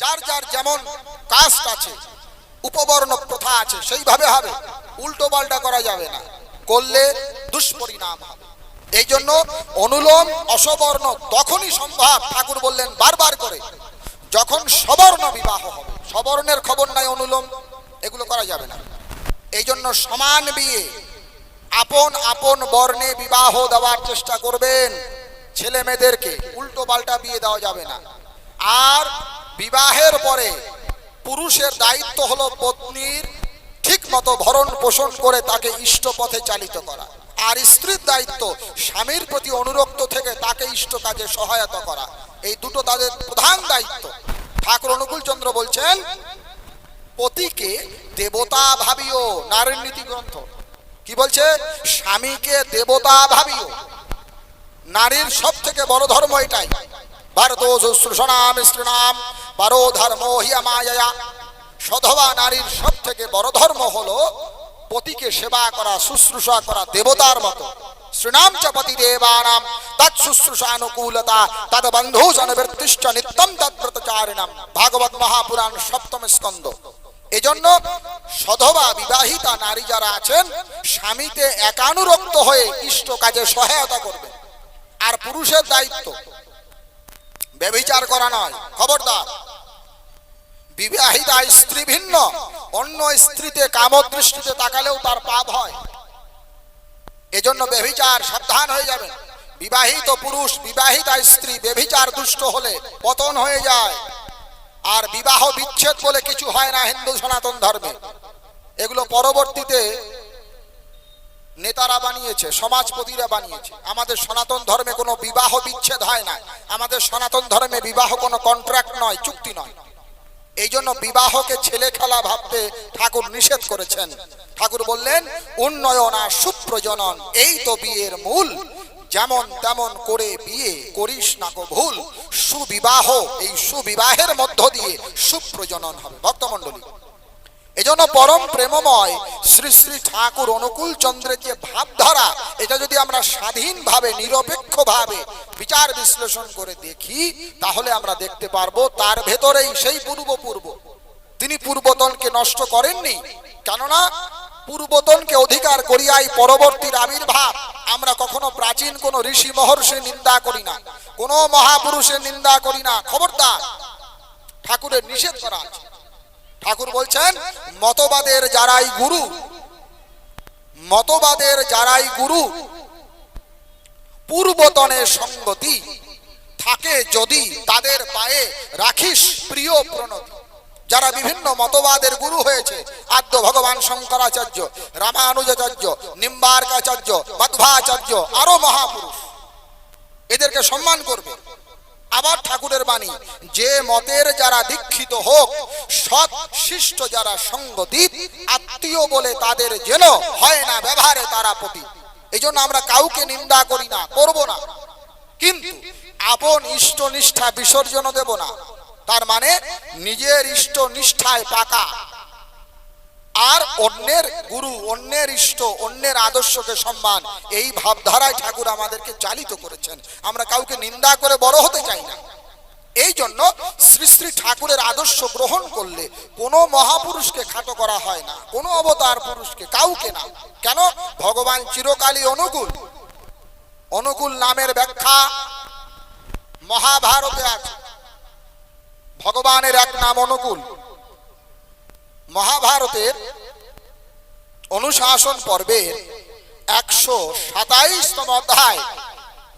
যার যার যেমন কাস্ট আছে, উপবর্ণ প্রথা আছে, সেইভাবে হবে। উল্টো পাল্টা করা যাবে না। করলে দুষ্পরিণাম হবে। এই জন্য অনুলোম অসবর্ণ তখনই সম্ভব, ঠাকুর বললেন, বারবার করে। যখন সবর্ণ বিবাহ হবে, সবর্ণের খবর নাই অনুলোম, এগুলো করা যাবে না। এই জন্য সমান বিয়ে। আপন আপন বর্ণে বিবাহ দেওয়ার চেষ্টা করবেন। ছেলে মেয়েদেরকে উল্টো পাল্টা বিয়ে দেওয়া যাবে না। আর বিবাহের পরে পুরুষের দায়িত্ব হলো পত্নীর ঠিক মতো ভরণ পোষণ করে তাকে ইষ্ট পথে চালিত করা। আর স্ত্রীর দায়িত্ব স্বামীর প্রতি অনুরক্ত থেকে তাকে ইষ্ট কাজে সহায়তা করা। এই দুটো তাদের প্রধান দায়িত্ব। ঠাকুর অনুকূল চন্দ্র বলছেন, পতিকে দেবতা ভাবিও, নারীর নীতি গ্রন্থ। কি বলছে? স্বামীকে দেবতা ভাবিও। নারীর সব থেকে বড় ধর্ম এটাই। ভারত শুশ্রূষণাম স্ত্রীনাম পারো ধর্ম হিয়া সধবা নারীর সব থেকে বড় ধর্ম হলো পতিকে সেবা করা, শুশ্রূষা করা দেবতার মতো। শ্রীনাম চ পতি দেবানাম তৎ শুশ্রূষানুকূলতা তদ বন্ধু জনবৃত্তিশ্চ নিত্যম তদ্ব্রতচারিণাম ভাগবত মহাপুরাণ সপ্তম স্কন্দ এজন্য সধবা বিবাহিতা নারী যারা আছেন, স্বামীতে একানুরক্ত হয়ে ইষ্ট কাজে সহায়তা করবে আর পুরুষের দায়িত্ব ব্যভিচার করা নয়। খবরদার। বিবাহিতা স্ত্রী ভিন্ন। অন্য স্ত্রীতে কামদৃষ্টিতে তাকালেও তার পাপ হয়। এজন্য ব্যভিচার সাবধান হয়ে যাবেন। বিবাহিত পুরুষ, বিবাহিতা স্ত্রী ব্যভিচার দুষ্ট হলে পতন হয়ে যায়। আর বিবাহ বিচ্ছেদ বলে কিছু হয় না হিন্দু সনাতন ধর্মে। এগুলো পরবর্তীতে নেতারা বানিয়েছে, সমাজপতিরা বানিয়েছে। আমাদের সনাতন ধর্মে কোনো বিবাহ বিচ্ছেদ হয় না। আমাদের সনাতন ধর্মে বিবাহ কোনো কন্ট্রাক্ট নয়, চুক্তি নয়। এই জন্য বিবাহকে ছেলে খেলা ভাবতে ঠাকুর নিষেধ করেছেন। ঠাকুর বললেন, উন্নয়ন আর সুপ্রজনন, এই তো বিয়ের মূল। যেমন তেমন করে বিয়ে করিস না কো ভুল। সুবিবাহ, এই সুবিবাহের মধ্য দিয়ে সুপ্রজনন হবে। ভক্তমণ্ডলী এজন্য পরম প্রেমময় শ্রী শ্রী ঠাকুর অনুকূল চন্দ্রের যে ভাবধারা, এটা যদি আমরা স্বাধীনভাবে, নিরপেক্ষভাবে বিচার বিশ্লেষণ করে দেখি, তাহলে আমরা দেখতে পারব তার ভেতরেই সেই পূর্ব পূর্ব তিনি পূর্বতনকে নষ্ট করেননি, কেননা পূর্বতনকে অধিকার করিয়াই পরবর্তীর আবির্ভাব। আমরা কখনো প্রাচীন কোন ঋষি মহর্ষির নিন্দা করি না, কোনো মহাপুরুষের নিন্দা করি না। খবরদার, ঠাকুরের নিষেধ করা আছে। ঠাকুর বলছেন, মতবাদের যারাই গুরু, মতবাদের যারাই গুরু পূর্বতনের সঙ্গতি থাকে যদি তাদের পায়ে রাখিস প্রিয় প্রণতি। যারা বিভিন্ন মতবাদের গুরু হয়েছে, আদ্য ভগবান শঙ্করাচার্য, রামানুজাচার্য, নিম্বার্কাচার্য, মধ্বাচার্য, আরও মহাপুরুষ, এদেরকে সম্মান করবে। আবার ঠাকুরের বাণী, যে মতের যারা দীক্ষিত হোক, সৎ শিষ্ট যারা সঙ্গদিত, আত্মীয় বলে তাদের যেন হয় না ব্যবহারে তারা প্রতি এই জন্য আমরা কাউকে নিন্দা করি না, করব না। কিন্তু আপন ইষ্ট নিষ্ঠা বিসর্জন দেব না। তার মানে নিজের ইষ্ট নিষ্ঠায় পাকা। আর অন্যের গুরু, অন্যের ইষ্ট, অন্যের আদর্শকে সম্মান, এই ভাবধারায় ঠাকুর আমাদেরকে চালিত করেছেন। আমরা কাউকে নিন্দা করে বড় হতে চাই না। এই জন্য শ্রী শ্রী ঠাকুরের আদর্শ গ্রহণ করলে কোনো মহাপুরুষকে খাটো করা হয় না, কোনো অবতার পুরুষকে, কাউকে না। কেন? ভগবান চিরকালই অনুকূল। অনুকূল নামের ব্যাখ্যা মহাভারতে আছে। ভগবানের এক নাম অনুকূল। মহাভারতের অনুশাসন পর্বের একশো সাতাইশতম অধ্যায়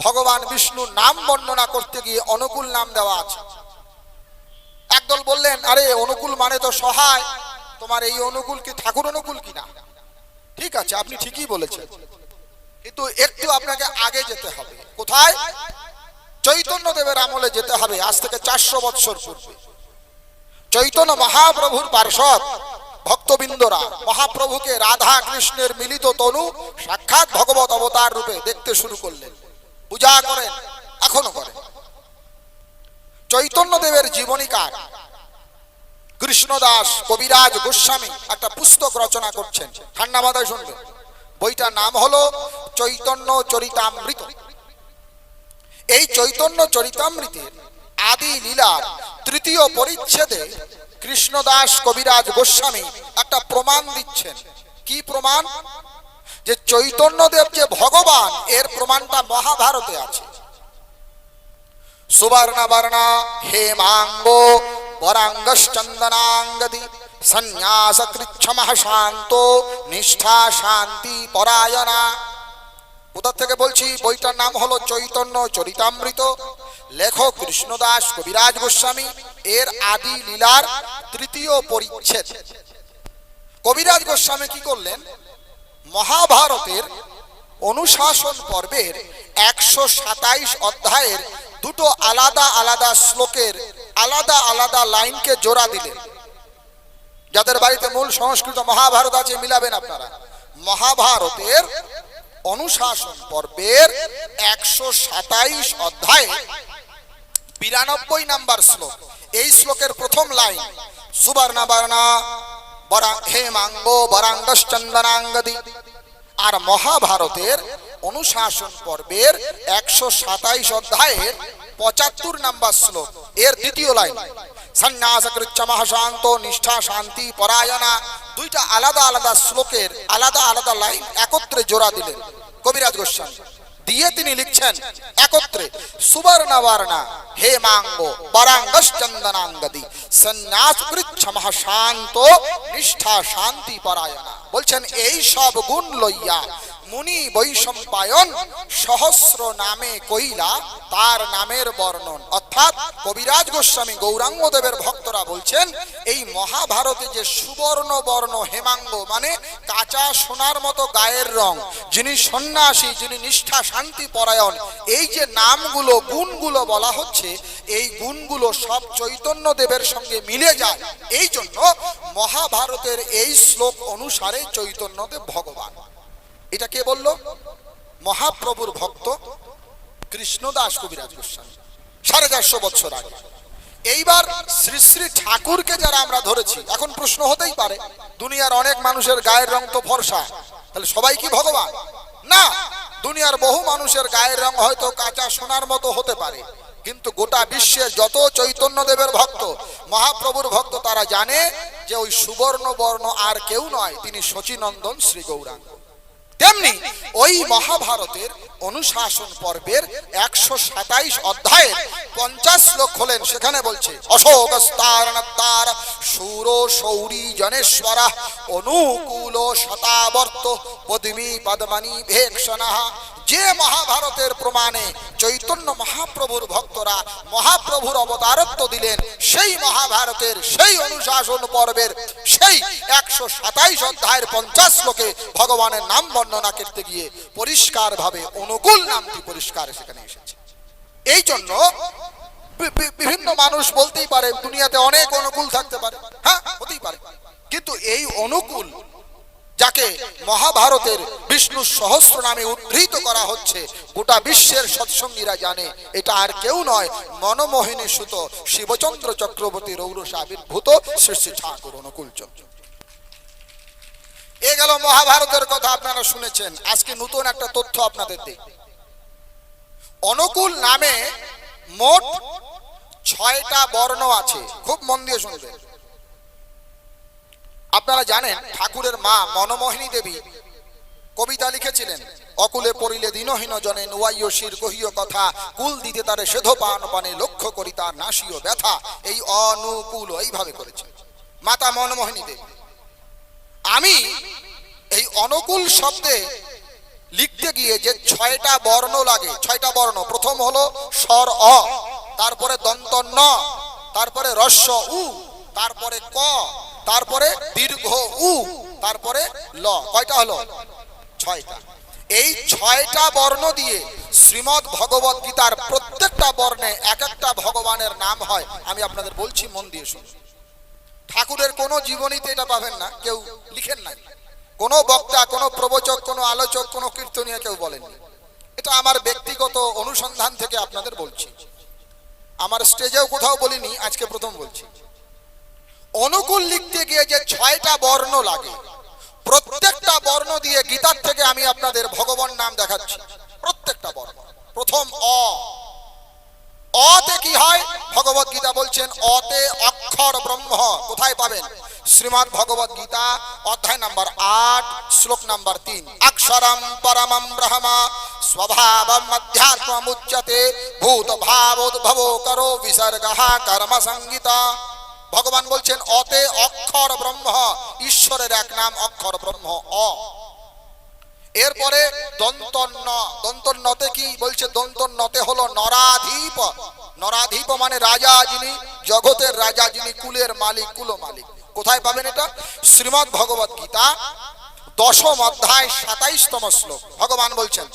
ভগবান বিষ্ণুর নাম বর্ণনা করতে গিয়ে অনুকূল নাম দেওয়া আছে। একদল বললেন, আরে, অনুকূল মানে তো সহায়। তোমার এই অনুকূল কি ঠাকুর অনুকূল কিনা? ঠিক আছে, আপনি ঠিকই বলেছেন। কিন্তু একটু আপনাকে আগে যেতে হবে। কোথায়? চৈতন্য দেবের আমলে যেতে হবে, আজ থেকে চারশো বৎসর পূর্বে। চৈতন্য মহাপ্রভুর পার্শ্বদ, ভক্তবৃন্দরা, মহাপ্রভুকে রাধা কৃষ্ণের মিলিত তনু সাক্ষাৎ ভগবত অবতার রূপে দেখতে শুরু করলেন। পূজা করেন, এখনও করেন। চৈতন্য দেবের জীবনীকার কৃষ্ণদাস কবিরাজ গোস্বামী একটা পুস্তক রচনা করছেন। ঠান্ডা মাথায় শুনবেন বইটার নাম হলো চৈতন্য চরিতামৃত। এই চৈতন্য চরিতামৃতের আদি লীলার তৃতীয় পরিচ্ছেদে কৃষ্ণদাস কবিরাজ গোস্বামী একটা প্রমাণ দিচ্ছেন। কি প্রমাণ? যে চৈতন্যদেব যে ভগবান, এর প্রমাণটা মহাভারতে আছে। সুবর্ণ বর্ণ হেমাঙ্গ বরাঙ্গশ্চন্দনাঙ্গদি সন্ন্যাস কৃচ্ছমহ শান্ত নিষ্ঠা শান্তি পরায়ণা। কোথা থেকে বলছি, বইটার নাম হলো চৈতন্য চরিতামৃত। লেখক কৃষ্ণদাস কবিরাজ গোস্বামী, এর আদি লীলার তৃতীয় পরিচ্ছেদ। কবিরাজ গোস্বামী কি করলেন? মহাভারতের অনুশাসন পর্বের একশো সাতাইশ অধ্যায়ের দুটো আলাদা আলাদা শ্লোকের আলাদা আলাদা লাইনকে জোড়া দিলেন। যাদের বাড়িতে মূল সংস্কৃত মহাভারত আছে, মিলাবেন আপনারা। মহাভারতের অনুশাসন পর্বের একশো সাতাইশ অধ্যায়ে, বিরানব্বই নাম্বার শ্লোক। এই শ্লোকের প্রথম লাইন সুবর্ণা বর্ণা বরা হেমাঙ্গ বরাঙ্গশ্চন্দনাঙ্গদি আর মহাভারতের অনুশাসন পর্বের একশো সাতাইশ অধ্যায়ের পঁচাত্তর নাম্বার শ্লোক, এর দ্বিতীয় লাইন সন্ন্যাস কৃচ্ছমহ শান্ত নিষ্ঠা, শান্তি, পরায়ণা, দুইটা আলাদা আলাদা শ্লোকের আলাদা আলাদা লাইন একত্রে জোড়া দিলেন। কবিরাজ গোস্বামী। দিয়ে তিনি লিখছেন, একত্রে সুবর্ণবর্ণা, হে মাঙ্গ, বরাঙ্গশ্চন্দনাঙ্গদি সন্ন্যাস কৃচ্ছমহ শান্ত নিষ্ঠা শান্তি পরায়ণা বলছেন, এই সব গুণ লইয়া মুনি বৈশম্পায়ন সহস্র নামে কইলা তার নামের বর্ণন। অর্থাৎ কবিরাজ গোস্বামী গৌরাঙ্গ দেবের ভক্তরা বলছেন, এই মহাভারতে যে সুবর্ণ বর্ণ হেমাঙ্গ মানে কাঁচা সোনার মতো গায়ের রং। যিনি সন্ন্যাসী, যিনি নিষ্ঠা, শান্তি, পরায়ণ, এই যে নামগুলো, গুণগুলো বলা হচ্ছে, এই গুণগুলো সব চৈতন্য দেবের সঙ্গে মিলে যায়। এই জন্য মহাভারতের এই শ্লোক অনুসারে চৈতন্যদেব ভগবান। এটা কে বলল? মহাপ্রভুর ভক্ত কৃষ্ণদাস কবিরাজ গোস্বামী। সাড়ে চারশো বছর আগে। এইবার শ্রী শ্রী ঠাকুরকে যারা আমরা ধরেছি, এখন প্রশ্ন হতেই পারে, দুনিয়ার অনেক মানুষের গায়ের রং তো ফর্সা, তাহলে সবাই কি ভগবান? না, দুনিয়ার বহু মানুষের গায়ের রং হয়তো কাঁচা সোনার মতো হতে পারে, কিন্তু গোটা বিশ্বের যত চৈতন্য দেবের ভক্ত, মহাপ্রভুর ভক্ত, তারা জানে যে ওই সুবর্ণ বর্ণ আর কেউ নয়, তিনি শচীনন্দন শ্রী গৌরাঙ্গ তেমনি ওই মহাভারতের অনুশাসন পর্বের একশো সাতাইশ অধ্যায়ের পঞ্চাশ শ্লোক হলেন, সেখানে বলছে অশোক তার সুর জনেশ্বরা অনুকূল শতাবর্ত পদ্মী পদ্মানি যে মহাভারতের প্রমাণে চৈতন্য মহাপ্রভুর ভক্তরা মহাপ্রভুর অবতারত্ব দিলেন, সেই মহাভারতের সেই অনুশাসন পর্বের সেই একশো সাতাইশ অধ্যায়ের পঞ্চাশ শ্লোকে ভগবানের নাম বর্ণনা করতে গিয়ে পরিষ্কার ভাবে অনুকূল নামটি পরিষ্কার সেখানে এসেছে। এই জন্য বিভিন্ন মানুষ বলতেই পারে, দুনিয়াতে অনেক অনুকূল থাকতে পারে। হ্যাঁ হতেই পারে। কিন্তু এই অনুকূল যাকে মহাভারতের বিষ্ণু সহস্র নামে উদ্ধৃত করা হচ্ছে, গোটা বিশ্বের সৎসঙ্গীরা জানে, এটা আর কেউ নয়, মনমোহিনী সুত শিবচন্দ্র চক্রবর্তী রৌরস আবির্ভূত শ্রী শ্রী ঠাকুর অনুকূল চন্দ্র এ গেল মহাভারতের কথা আপনারা শুনেছেন। আজকে নতুন একটা তথ্য আপনাদের দিই। অনুকূল নামে মোট ছয়টা বর্ণ আছে। খুব মন দিয়ে শুনবেন। আপনারা জানেন, ঠাকুরের মা মনমোহিনী দেবী কবিতা লিখেছিলেন, অকুলে পড়িলে দিনহীন জনে নুয়াইয় শির কহিও কথা, কুল দিতে তারে সেধ পান পানে, লক্ষ্য করি তার নাসিও ব্যথা। এই অনুকূল এইভাবে করেছে। মাতা মনমোহিনী দেবী। আমি এই অনুকূল শব্দে লিখতে গিয়ে যে ছয়টা বর্ণ লাগে, ছয়টা বর্ণ। প্রথম হলো স্বর অ, তারপরে দন্ত ন, তারপরে রস্য উ, তারপরে ক, তারপরে দীর্ঘ উ, তারপরে ল। কয়টা হলো? ছয়টা। এই ছয়টা বর্ণ দিয়ে শ্রীমদ ভগবত গীতার প্রত্যেকটা বর্ণে এক একটা ভগবানের নাম হয়। আমি আপনাদের বলছি, মন দিয়ে শুনুন। ঠাকুরের কোনো জীবনীতে এটা পাবেন না, কেউ লিখেন নাই। কোনো বক্তা, কোনো প্রবচক, কোনো আলোচক, কোনো কীর্তনীয় কেউ বলেননি এটা আমার ব্যক্তিগত অনুসন্ধান থেকে আপনাদের বলছি। আমার স্টেজেও কোথাও বলিনি, আজকে প্রথম বলছি। অনুকূল লিখতে গিয়ে যে ছয়টা বর্ণ লাগে, প্রত্যেকটা বর্ণ দিয়ে গীতার থেকে আমি আপনাদের ভগবান নাম দেখাচ্ছি। প্রত্যেকটা বর্ণ। প্রথম অ অতে কি হয়? ভগবত গীতা বলছেন, অতে অক্ষর ব্রহ্ম, কোথায় পাবেন? শ্রীমৎ ভগবত গীতা, অধ্যায় নাম্বার আট, শ্লোক নাম্বার তিন। অক্ষরম পরমম ব্রহ্মা, স্বভাবম অধ্যাত্মুচ্যতে ভূত ভাবোদ্ভব করো বিসর্গ কর্ম সংগীতা ভগবান বলছেন, অতে অক্ষর ব্রহ্ম, ঈশ্বরের এক নাম অক্ষর ব্রহ্ম, অ। এরপরে দন্তন্য দন্তন্নতে কি বলছে? দন্তন্নতে হলো নরাধীপ। নরাধীপ মানে রাজা যিনি, জগতের রাজা যিনি, কুলের মালিক, কুল মালিক। কোথায় পাবেন এটা? শ্রীমৎ ভগবত গীতা, দশম অধ্যায়, সাতাইশতম শ্লোক। ভগবান বলছেন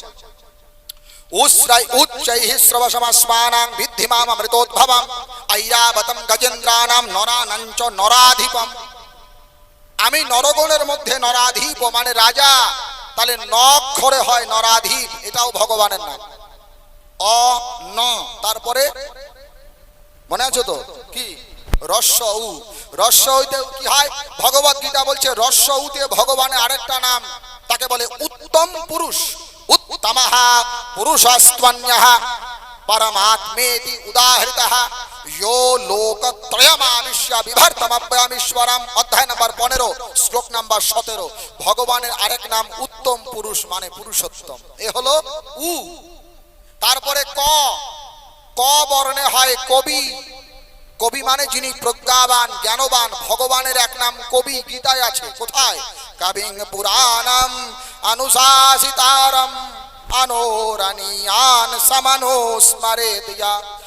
আমি নরগণের মধ্যে নরাধীপ মানে রাজা। তাহলে নক্ষরে হয় নরাধীপ এটাও ভগবানের নাম। অ, ন, তারপরে? মনে আছে তো? কি? রস্য উ। রস্য উতে কি হয়? ভগবত গীতা বলছে, রস্য উতে ভগবানের আরেকটা নাম, তাকে বলে উত্তম পুরুষ। উত্তমঃ পুরুষস্ত্বন্যঃ পরমাত্মেতি উদাহৃতঃ यो লোকত্রয়মাবিশ্য বিভর্তমব্যামীশ্বরম অধ্যায় নাম্বার পনেরো শ্লোক নাম্বার সতেরো ভগবানের আরেক নাম উত্তম পুরুষ মানে পুরুষোত্তম এ হলো উ তারপরে ক ক বর্ণে হয় কবি কবি মানে যিনি প্রজ্ঞাবান জ্ঞানবান ভগবানের এক নাম কবি গীতায় আছে কোথায় কবিং পুরাণম অনুশাসিতারম অনোরণীয়ান সমনো স্মরেদিয়া সর্বস্য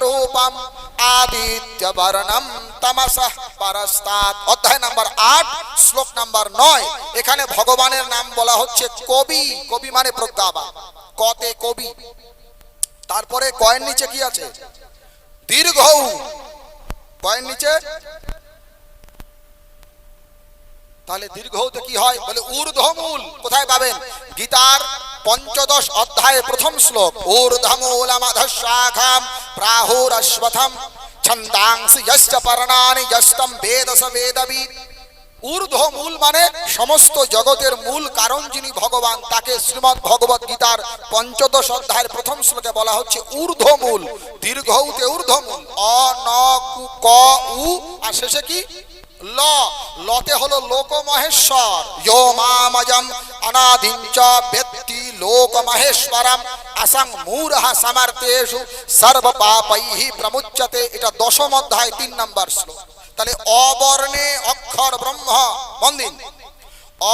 রূপম আদিত্য বর্ণম তমসঃ পরস্তাৎ। অধ্যায় নাম্বার আট, শ্লোক নাম্বার নয়। এখানে ভগবানের নাম বলা হচ্ছে কবি। কবি মানে প্রজ্ঞাবান। কতে কবি। তারপরে কয়ের নিচে কি আছে? দীর্ঘ। কয়ের নিচে? তাহলে দীর্ঘতে কি হয়? বলে ঊর্ধ্বমূল। কোথায় পাবেন? গীতার পঞ্চদশ অধ্যায়ে প্রথম শ্লোক। ঊর্ধ্বমূলমধশাখাম প্রাহুরশ্বথম ছন্দাংসি যশ্চ পর্ণানি যষ্টম বেদ স বেদবিদ ঊর্ধ্বমূল মানে সমস্ত জগতের মূল কারণ যিনি ভগবান, তাকে শ্রীমৎ ভগবত গীতার পঞ্চদশ অধ্যায়ের প্রথম শ্লোকে বলা হচ্ছে ঊর্ধ্বমূল। দীর্ঘ উতে ঊর্ধ্বমূল। অ, ন, কু, ক, উ, আর শেষে কি? ল। লতে হলো লোক মহেশ্বর ইয়ো মামজম অনাদিঞ্চ ব্যক্তি লোক মহেশ্বরম আসাং মূরহ সমর্তেষু সর্ব পাপৈহি প্রমুচ্যতে এটা দশম অধ্যায় তিন নম্বর শ্লোক তাহলে অবর্ণে অক্ষর ব্রহ্ম মন্দির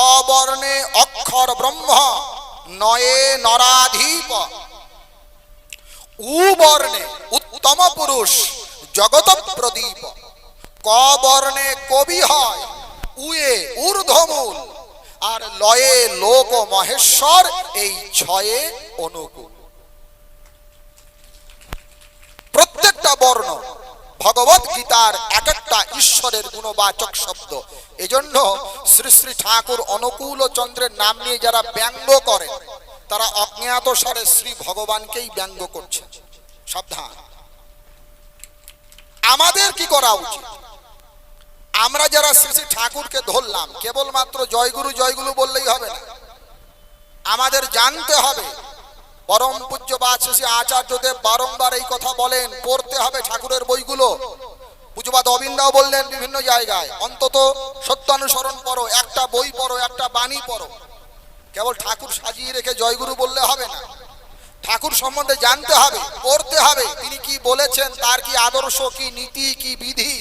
অবর্ণে অক্ষর ব্রহ্ম নয়ে নরাধীপ উবর্ণে উত্তম পুরুষ জগত প্রদীপ ক বর্ণে কবি হয় উয়ে ঊর্ধ্বমূল আর লয়ে লোক ও মহেশ্বর এই ছয়ে অনুকূল। প্রত্যেকটা বর্ণ ভগবত গীতার এক একটা ঈশ্বরের গুণবাচক শব্দ। এজন্য শ্রী শ্রী ঠাকুর অনুকূল চন্দ্রের নাম নিয়ে যারা ব্যঙ্গ করে, তারা অজ্ঞাত স্বরে শ্রী ভগবানকেই ব্যঙ্গ করছে। সাবধান। আমাদের কি করা উচিত? আমরা যারা শ্রী শ্রী ঠাকুরকে ধরলাম, কেবলমাত্র জয়গুরু জয়গুরু বললেই হবে না। আমাদের জানতে হবে, পরম পূজ্য বা শ্রী আচার্যদেব বারংবার এই কথা বলেন, পড়তে হবে ঠাকুরের বইগুলো। পুজোবাদ অবিন্দাও বললেন বিভিন্ন জায়গায়, অন্তত সত্যানুসরণ পড়ো, একটা বই পড়ো, একটা বাণী পড়ো। কেবল ঠাকুর সাজিয়ে রেখে জয়গুরু বললে হবে না। ঠাকুর সম্বন্ধে জানতে হবে, পড়তে হবে, তিনি কি বলেছেন, তার কি আদর্শ, কি নীতি, কি বিধি?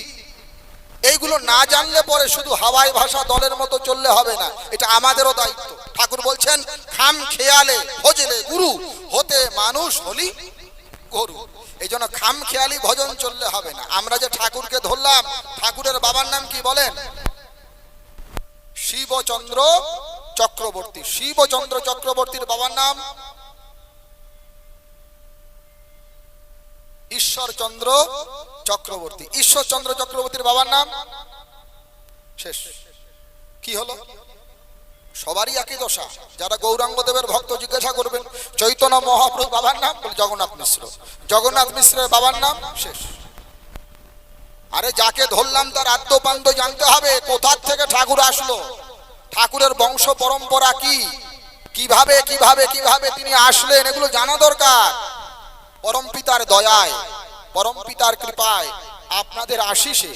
এইগুলো না জানলে পরে শুধু হাওয়াই ভাষা দলের মতো চললে হবে না। এটা আমাদেরও দায়িত্ব। ঠাকুর বলছেন, খাম খেয়ালে ভজলে গুরু, হতে মানুষ হলি গরু। এই জন্য খাম খেয়ালি ভজন চললে হবে না। আমরা যে ঠাকুরকে ধরলাম, ঠাকুরের বাবার নাম কি বলেন? শিবচন্দ্র চক্রবর্তী। শিবচন্দ্র চক্রবর্তীর বাবার নাম? ঈশ্বরচন্দ্র চক্রবর্তী, ঈশ্বরচন্দ্র চক্রবর্তীর বাবার নাম? শেষ। কি হলো? সবারই একই দশা। যারা গৌরাঙ্গ দেবের ভক্ত জিজ্ঞাসা করবেন, চৈতন্য মহাপ্রভু বাবার নাম? জগন্নাথ মিশ্র। জগন্নাথ মিশ্রের বাবার নাম? শেষ। আরে যাকে ধরলাম তার আদ্যপান্ত জানতে হবে, কোথার থেকে ঠাকুর আসলো? ঠাকুরের বংশ পরম্পরা কি? কীভাবে কীভাবে কীভাবে তিনি আসলেন, এগুলো জানা দরকার। পরম পিতার দয়ায়। পরম পিতার কৃপায় আপনাদের আশিসে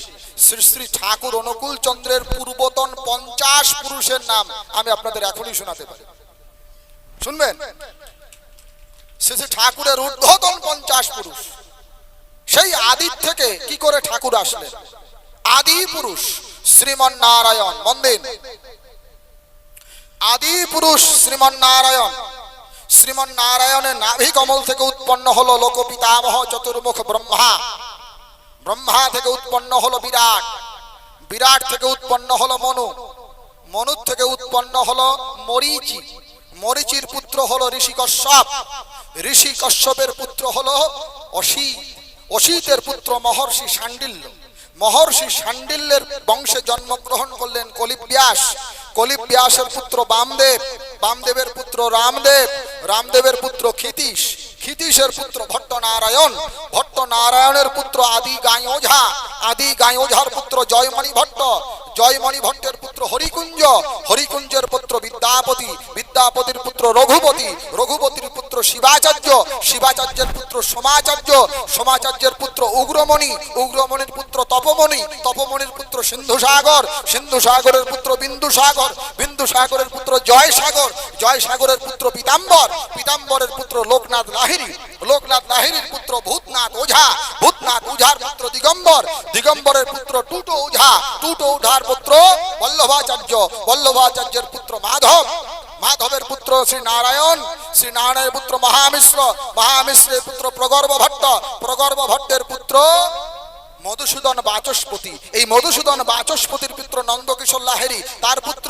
শ্রী শ্রী ঠাকুর অনুকূল চন্দ্রের পূর্বতন পঞ্চাশ পুরুষের নাম আমি আপনাদের এখনই শোনাতে পারি। শুনবেন? শ্রী শ্রী ঠাকুরের ঊর্ধ্বতন পঞ্চাশ পুরুষ। সেই আদির থেকে কি করে ঠাকুর আসলেন? আদি পুরুষ শ্রীমন নারায়ণ মন্দির। আদি পুরুষ শ্রীমন নারায়ণ শ্রীমন নারায়ণের নাভি কমল থেকে উৎপন্ন হলো লোকপিতামহ চতুর্মুখ ব্রহ্মা। ব্রহ্মা থেকে উৎপন্ন হলো বিরাট। বিরাট থেকে উৎপন্ন হলো মনু। মনুর থেকে উৎপন্ন হলো মরিচি। মরিচির পুত্র হলো ঋষি কশ্যপ। ঋষি কশ্যপের পুত্র হলো অসিত। অসিতের পুত্র মহর্ষি শাণ্ডিল্য মহর্ষি শাণ্ডিল্যের বংশে জন্মগ্রহণ করলেন কলিপ ব্যাস কলিপ ব্যাসের পুত্র বামদেব, বামদেবের পুত্র রামদেব, রামদেবের পুত্র ক্ষিতীশ, ক্ষিতীশের পুত্র ভট্ট নারায়ণ ভট্ট নারায়ণের পুত্র আদি গাই ওঝা আদি গাই ওঝার পুত্র জয়মণি ভট্ট জয়মণি ভট্টের পুত্র হরিকুঞ্জ, হরিকুঞ্জের পুত্র বিদ্যাপতি, বিদ্যাপতির পুত্র রঘুপতি, রঘুপতির পুত্র শিবাচার্য, শিবাচার্যের পুত্র সোমাচার্য, সোমাচার্যের পুত্র উগ্রমণি, উগ্রমণির পুত্র তপমণি, তপমণির পুত্র সিন্ধু সাগর সিন্ধু সাগরের পুত্র বিন্দু সাগর বিন্দু সাগরের পুত্র জয় সাগর জয় সাগরের পুত্র পিতাম্বর, পিতাম্বরের পুত্র লোকনাথ লাহিরি লোকনাথ লাহিরির পুত্র ভূতনাথ ওঝা, ভূতনাথ ওঝার পুত্র দিগম্বর, দিগম্বরের পুত্র টুটো ওঝা, টুটো ওঝার পুত্র বল্লভাচার্য, বল্লভাচার্যের পুত্র মাধব, মাধবের পুত্র শ্রী নারায়ণ শ্রী নারায়ণের পুত্র মহামিশ্র, মহামিশ্রের পুত্র প্রগর্ভ ভট্ট, প্রগর্ভ ভট্টের পুত্র মধুসূদন বাচস্পতি। এই মধুসূদন বাচস্পতির পুত্র নন্দকিশোর লাহেরি তার পুত্র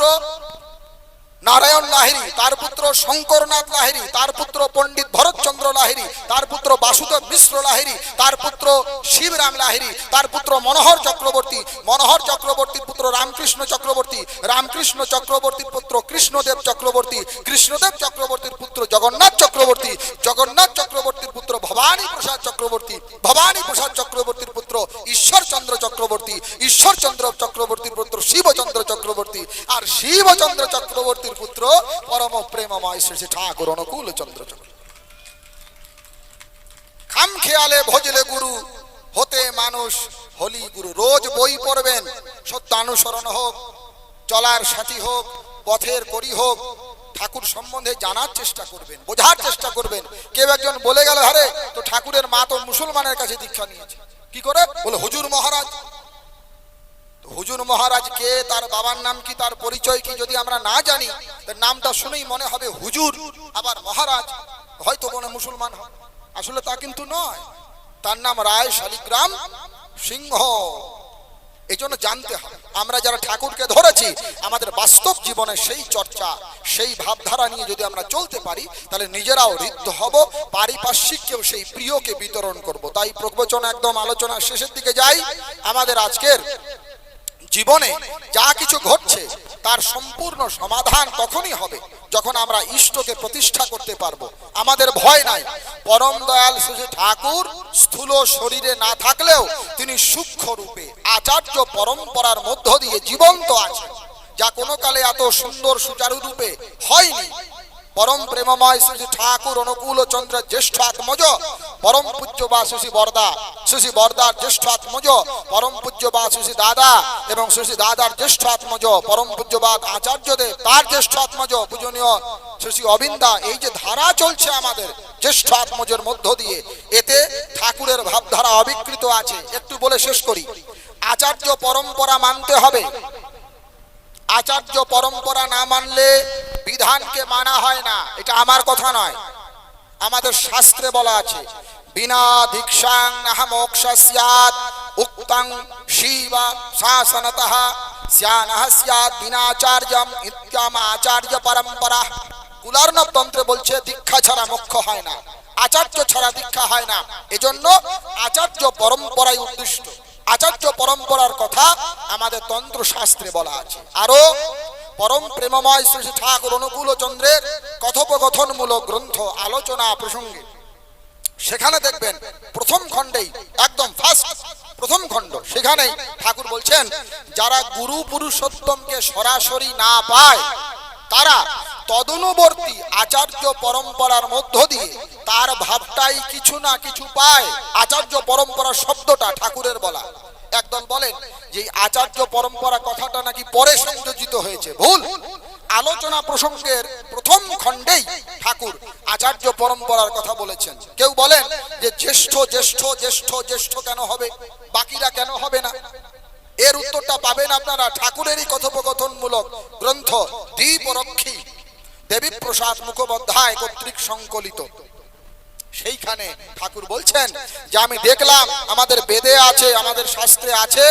নারায়ণ লাহিরি তার পুত্র শঙ্করনাথ লাহিরি তার পুত্র পণ্ডিত ভরতচন্দ্র লাহিরি তার পুত্র বাসুদেব মিশ্র লাহিরি তার পুত্র শিবরাম লাহিরি তার পুত্র মনোহর চক্রবর্তী, মনোহর চক্রবর্তীর পুত্র রামকৃষ্ণ চক্রবর্তী, রামকৃষ্ণ চক্রবর্তীর পুত্র কৃষ্ণদেব চক্রবর্তী, কৃষ্ণদেব চক্রবর্তীর পুত্র জগন্নাথ চক্রবর্তী, জগন্নাথ চক্রবর্তীর পুত্র ভবানী প্রসাদ চক্রবর্তী, ভবানী প্রসাদ চক্রবর্তীর পুত্র ঈশ্বরচন্দ্র চক্রবর্তী, ঈশ্বরচন্দ্র চক্রবর্তীর পুত্র শিবচন্দ্র চক্রবর্তী, আর শিবচন্দ্র চক্রবর্তীর পুত্র পরম প্রেমময় শ্রী ঠাকুর অনুকূল চন্দ্র। খাম খেয়ালে ভজলে গুরু, হতে মানুষ হলি গুরু। রোজ বই পড়বেন, সত্য অনুসরণ হোক, চলার সাথী হোক, পথের করি হোক, ঠাকুর সম্বন্ধে জানার চেষ্টা করবেন, বোঝার চেষ্টা করবেন। কেউ একজন বলে গেল, আরে, তো ঠাকুরের মা তো মুসলমানের কাছে দীক্ষা নিয়েছে। কি করে? বলে, হুজুর মহারাজ হুজুর মহারাজ কে, তার বাবার নাম কি, তার পরিচয় কি যদি আমরা না জানি তার নামটা শুনেই মনে হবে হুজুর। আবার মহারাজ, হয়তো মনে মুসলমান হয় আসলে তা কিন্তু নয়। তার নাম রায় শালিগ্রাম সিংহ। এই জন্য জানতে হবে, আমরা যারা ঠাকুরকে ধরেছি, আমাদের বাস্তব জীবনে সেই চর্চা, সেই ভাবধারা নিয়ে যদি আমরা চলতে পারি, তাহলে নিজেরাও ঋদ্ধ হব পারিপার্শ্বিককেও সেই প্রিয়কে বিতরণ করব। তাই প্রবচন একদম আলোচনা শেষের দিকে যাই। আমাদের আজকের জীবনে যা কিছু ঘটছে, তার সম্পূর্ণ সমাধান তখনই হবে যখন আমরা ইষ্টকে প্রতিষ্ঠা করতে পারব। আমাদের ভয় নাই। পরম দয়াল শ্রী ঠাকুর স্থূল শরীরে না থাকলেও তিনি সূক্ষ্ম রূপে আচার্য পরম্পরার মধ্য দিয়ে জীবন্ত আছেন। যা কোনো কালে এত সুন্দর সুচারু রূপে হয়নি। পরম প্রেমময় শ্রী ঠাকুর অনুকূল চন্দ্র জ্যেষ্ঠ আত্মজ পরম পূজ্য বা শ্রী বরদা। শ্রী বরদার জ্যেষ্ঠ আত্মজ পরম পূজ্য বা শ্রী দাদা এবং শ্রী দাদার জ্যেষ্ঠ আত্মজ পরম পূজ্যবাদ আচার্যদেব তার জ্যেষ্ঠ আত্মজ পূজনীয় শ্রী অবিন্দা, এই যে ধারা চলছে আমাদের জ্যেষ্ঠ আত্মজের মধ্য দিয়ে, এতে ঠাকুরের ভাবধারা অবিকৃত আছে। একটু বলে শেষ করি। আচার্য পরম্পরা মানতে হবে। আচার্য পরম্পরা না মানলে বিধানকে মানা হয় না। এটা আমার কথা নয়। আমাদের শাস্ত্রে বলা আছে, বিনা দীক্ষাং নাহ মোক্ষ স্যাৎ, উক্তং শিব শাসনতঃ স্যানহ স্যাৎ বিনাচার্যম ইত্যাম আচার্য পরম্পরা। কুলার্ণব বলছে, দীক্ষা ছাড়া মোক্ষ হয় না। আচার্য ছাড়া দীক্ষা হয় না। এজন্য আচার্য পরম্পরাই উদ্দিষ্ট। আচার্য পরম্পরার কথা আমাদের তন্ত্র শাস্ত্রে বলা আছে। আরও পরম প্রেমময় শ্রী ঠাকুর অনুকূল চন্দ্রের কথোপকথনমূলক গ্রন্থ আলোচনা প্রসঙ্গে। সেখানে দেখবেন প্রথম খণ্ডেই, একদম ফার্স্ট প্রথম খণ্ড, সেখানেই ঠাকুর বলছেন, যারা গুরু পুরুষোত্তমকে সরাসরি না পায় তারা তদনুবর্তী আচার্য পরম্পরার মধ্য দিয়ে তার ভাবটাই কিছু না কিছু পায়। আচার্য পরম্পরা শব্দটা ঠাকুরের বলা। একদল বলেন যে আচার্য পরম্পরা কথাটা নাকি পরে সংযোজিত হয়েছে। ভুল। আলোচনা প্রসঙ্গের প্রথম খণ্ডেই ঠাকুর আচার্য পরম্পরার কথা বলেছেন। কেউ বলেন যে জ্যেষ্ঠ জ্যেষ্ঠ জ্যেষ্ঠ জ্যেষ্ঠ কেন হবে? বাকিরা কেন হবে না? এর উত্তরটা পাবেন আপনারা ঠাকুরেরই কথোপকথনমূলক গ্রন্থ দ্বীপরক্ষী দেবীপ্রসাদ মুখোপাধ্যায় কর্তৃক সংকলিত। সেইখানে ঠাকুর বলছেন যে আমি দেখলাম আমাদের বেদে আছে, আমাদের শাস্ত্রে আছে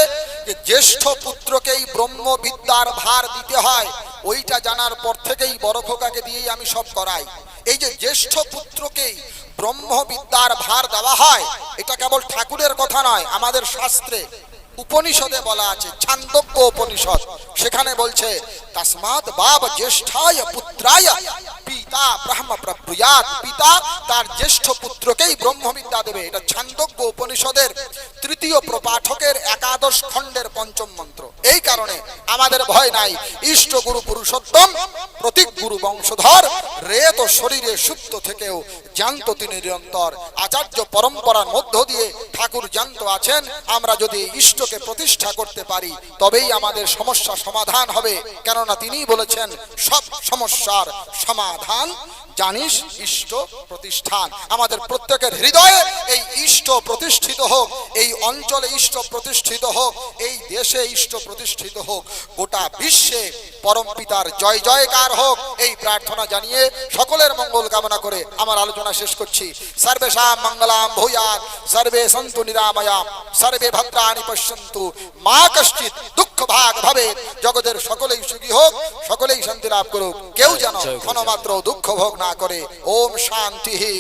যে জ্যেষ্ঠ পুত্রকেই ব্রহ্মবিদ্যার ভার দিতে হয়, ওইটা জানার পর থেকেই বড় খোকাকে দিয়েই আমি সব করাই। এই যে জ্যেষ্ঠ পুত্রকেই ব্রহ্মবিদ্যার ভার দেওয়া হয়, এটা কেবল ঠাকুরের কথা নয়, আমাদের শাস্ত্রে। উপনিষদে বলা আছে ছান্দজ্ঞ উপনিষদ। সেখানে বলছে তসমাৎ বাব জ্যেষ্ঠায় পুত্রায় পিতা, ব্রহ্ম প্রভুয়াত পিতা, তার জ্যেষ্ঠ পুত্রকেই ব্রহ্মবিদ্যা দেবে। এটা ছান্দজ্ঞ উপনিষদের তৃতীয় প্রপাঠকের একাদশ খণ্ডের পঞ্চম মন্ত্র। এই কারণে আমাদের ভয় নাই। ইষ্ট গুরু পুরুষোত্তম, প্রতীক গুরু বংশধর, রেত শরীরে সুপ্ত থেকেও জানত তিনি নিরন্তর। আচার্য পরম্পরার মধ্য দিয়ে ঠাকুর জানত আছেন। আমরা যদি ইষ্টকে প্রতিষ্ঠা করতে পারি, তবেই আমাদের সমস্যা সমাধান হবে। কেননা তিনি বলেছেন, সব সমস্যার সমাধান কোরআন জানিস ইষ্ট প্রতিষ্ঠান। আমাদের প্রত্যেকের হৃদয়ে এই ইষ্ট প্রতিষ্ঠিত হোক এই অঞ্চলে ইষ্ট প্রতিষ্ঠিত হোক এই দেশে ইষ্ট প্রতিষ্ঠিত হোক গোটা বিশ্বে পরম পিতার জয় জয়কার হোক এই প্রার্থনা জানিয়ে সকলের মঙ্গল কামনা করে আমার আলোচনা শেষ করছি। সর্বেশাম মঙ্গলাম ভূয়াত সর্বে সন্তু নিরাময়াম সর্বে ভদ্রাণি পশ্যন্তু। মা কশ্চিৎ দুঃখ ভাগ ভাবে জগতের সকলেই সুখী হোক সকলেই শান্তি লাভ করুক। কেউ যেন ক্ষণমাত্র দুঃখ ভোগ না করে। ওম শান্তি।